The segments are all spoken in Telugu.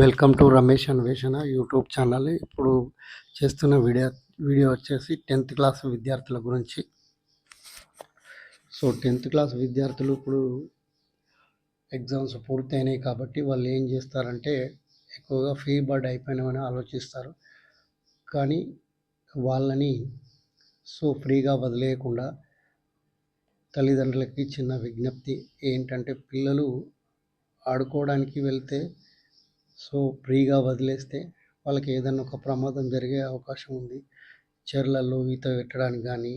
Welcome to Ramesh Anveshana YouTube channel. ఇప్పుడు చేస్తున్న వీడియో వీడియో వచ్చేసి టెన్త్ క్లాస్ విద్యార్థుల గురించి. సో టెన్త్ క్లాస్ విద్యార్థులు ఇప్పుడు ఎగ్జామ్స్ పూర్తయినాయి కాబట్టి వాళ్ళు ఏం చేస్తారంటే ఎక్కువగా ఫీ బర్డ్ అయిపోయినామని ఆలోచిస్తారు. కానీ వాళ్ళని సో ఫ్రీగా వదిలేయకుండా తల్లిదండ్రులకి చిన్న విజ్ఞప్తి ఏంటంటే పిల్లలు ఆడుకోవడానికి వెళ్తే సో ఫ్రీగా వదిలేస్తే వాళ్ళకి ఏదైనా ఒక ప్రమాదం జరిగే అవకాశం ఉంది. చెర్లలో ఈత పెట్టడానికి కానీ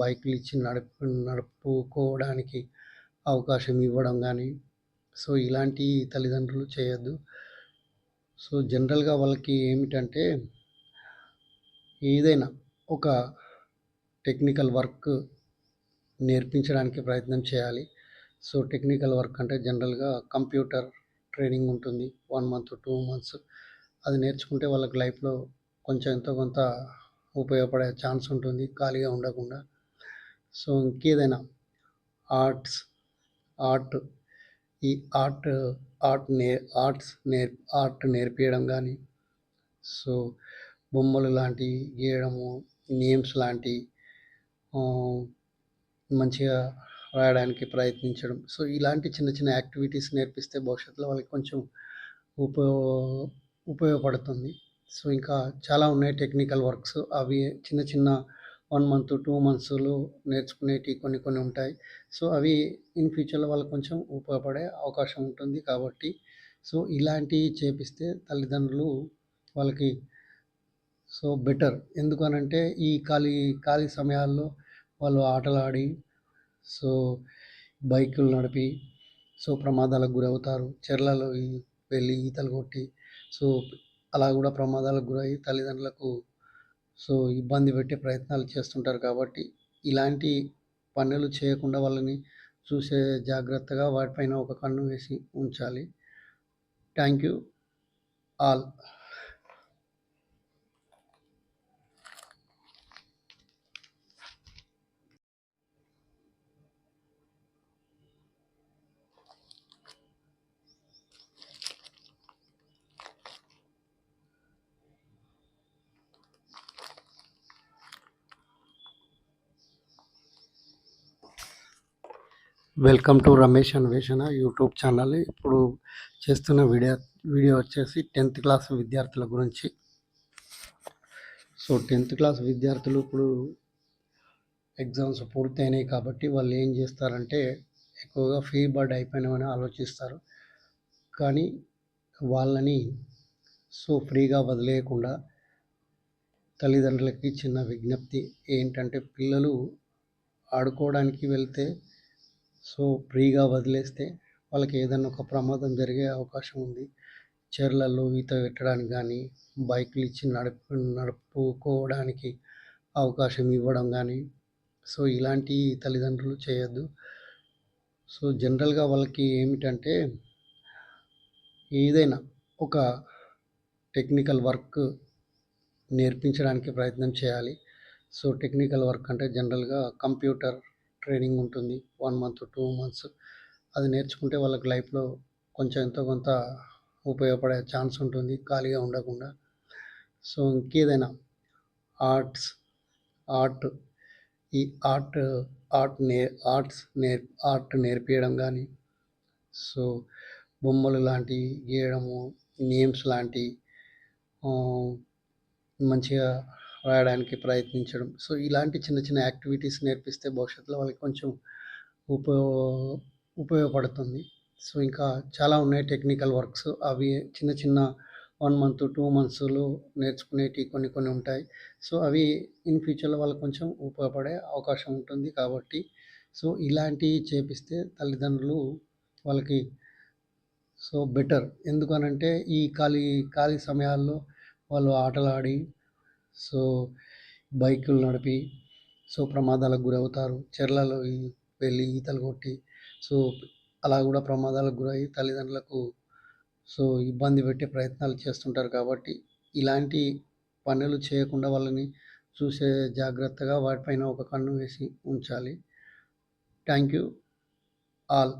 బైకులు ఇచ్చి నడుపు నడుపుకోవడానికి అవకాశం ఇవ్వడం కానీ సో ఇలాంటి తల్లిదండ్రులు చేయొద్దు. సో జనరల్గా వాళ్ళకి ఏమిటంటే ఏదైనా ఒక టెక్నికల్ వర్క్ నేర్పించడానికి ప్రయత్నం చేయాలి. సో టెక్నికల్ వర్క్ అంటే జనరల్గా కంప్యూటర్ ట్రైనింగ్ ఉంటుంది. వన్ మంత్ టూ మంత్స్ అది నేర్చుకుంటే వాళ్ళకి లైఫ్లో కొంచెం ఎంతో కొంత ఉపయోగపడే ఛాన్స్ ఉంటుంది. ఖాళీగా ఉండకుండా. సో ఇంకేదైనా ఆర్ట్స్ ఆర్ట్ ఈ ఆర్ట్ ఆర్ట్ నే ఆర్ట్స్ నేర్ ఆర్ట్ నేర్పించడం కానీ సో బొమ్మలు లాంటివి గీయడము నేమ్స్ లాంటి మంచిగా రాయడానికి ప్రయత్నించడం. సో ఇలాంటి చిన్న చిన్న యాక్టివిటీస్ నేర్పిస్తే భవిష్యత్తులో వాళ్ళకి కొంచెం ఉపయో ఉపయోగపడుతుంది. సో ఇంకా చాలా ఉన్నాయి టెక్నికల్ వర్క్స్. అవి చిన్న చిన్న వన్ మంత్ టూ మంత్స్లో నేర్చుకునేటివి కొన్ని కొన్ని ఉంటాయి. సో అవి ఇన్ ఫ్యూచర్లో వాళ్ళకి కొంచెం ఉపయోగపడే అవకాశం ఉంటుంది కాబట్టి. సో ఇలాంటివి చేపిస్తే తల్లిదండ్రులు వాళ్ళకి సో బెటర్. ఎందుకనంటే ఈ ఖాళీ ఖాళీ సమయాల్లో వాళ్ళు ఆటలు ఆడి సో బైకులు నడిపి సో ప్రమాదాలకు గురవుతారు. చెర్లలో వెళ్ళి ఈతలు కొట్టి సో అలా కూడా ప్రమాదాలకు గురై తల్లిదండ్రులకు సో ఇబ్బంది పెట్టే ప్రయత్నాలు చేస్తుంటారు కాబట్టి ఇలాంటి పనులు చేయకుండా వాళ్ళని చూసే జాగ్రత్తగా వాటిపైన ఒక కన్ను వేసి ఉంచాలి. Thank you all. Welcome to Ramesh Anveshana YouTube channel. ఇప్పుడు చేస్తున్న వీడియో వీడియో వచ్చేసి టెన్త్ క్లాస్ విద్యార్థుల గురించి. సో టెన్త్ క్లాస్ విద్యార్థులు ఇప్పుడు ఎగ్జామ్స్ పూర్తయినాయి కాబట్టి వాళ్ళు ఏం చేస్తారంటే ఎక్కువగా ఫీ బర్డ్ అయిపోయినామని ఆలోచిస్తారు. కానీ వాళ్ళని సో ఫ్రీగా వదిలేయకుండా తల్లిదండ్రులకి చిన్న విజ్ఞప్తి ఏంటంటే పిల్లలు ఆడుకోవడానికి వెళ్తే సో ఫ్రీగా వదిలేస్తే వాళ్ళకి ఏదైనా ఒక ప్రమాదం జరిగే అవకాశం ఉంది. చెర్లలో ఈత పెట్టడానికి కానీ బైకులు ఇచ్చి నడుపు నడుపుకోవడానికి అవకాశం ఇవ్వడం కానీ సో ఇలాంటి తల్లిదండ్రులు చేయొద్దు. సో జనరల్గా వాళ్ళకి ఏమిటంటే ఏదైనా ఒక టెక్నికల్ వర్క్ నేర్పించడానికి ప్రయత్నం చేయాలి. సో టెక్నికల్ వర్క్ అంటే జనరల్గా కంప్యూటర్ ట్రైనింగ్ ఉంటుంది. One month two months. అది నేర్చుకుంటే వాళ్ళకి లైఫ్లో కొంచెం ఎంతో కొంత ఉపయోగపడే ఛాన్స్ ఉంటుంది. ఖాళీగా ఉండకుండా. సో ఇంకేదైనా ఆర్ట్స్ ఆర్ట్ ఈ ఆర్ట్ ఆర్ట్ నే ఆర్ట్స్ నేర్ ఆర్ట్ నేర్పించడం కానీ సో బొమ్మలు లాంటివి గీయడము నేమ్స్ లాంటి మంచిగా రాయడానికి ప్రయత్నించడం. సో ఇలాంటి చిన్న చిన్న యాక్టివిటీస్ నేర్పిస్తే భవిష్యత్తులో వాళ్ళకి కొంచెం ఉపయో ఉపయోగపడుతుంది. సో ఇంకా చాలా ఉన్నాయి టెక్నికల్ వర్క్స్. అవి చిన్న చిన్న వన్ మంత్ టూ మంత్స్లో నేర్చుకునేటివి కొన్ని కొన్ని ఉంటాయి. సో అవి ఇన్ ఫ్యూచర్లో వాళ్ళకి కొంచెం ఉపయోగపడే అవకాశం ఉంటుంది కాబట్టి. సో ఇలాంటివి చేపిస్తే తల్లిదండ్రులు వాళ్ళకి సో బెటర్. ఎందుకనంటే ఈ ఖాళీ ఖాళీ సమయాల్లో వాళ్ళు ఆటలు ఆడి సో బైకులు నడిపి సో ప్రమాదాలకు గురవుతారు. చెర్లలో వెళ్ళి ఈతలు కొట్టి సో అలా కూడా ప్రమాదాలకు గురై తల్లిదండ్రులకు సో ఇబ్బంది పెట్టే ప్రయత్నాలు చేస్తుంటారు కాబట్టి ఇలాంటి పనులు చేయకుండా వాళ్ళని చూసే జాగ్రత్తగా వాటిపైన ఒక కన్ను వేసి ఉంచాలి. Thank you all.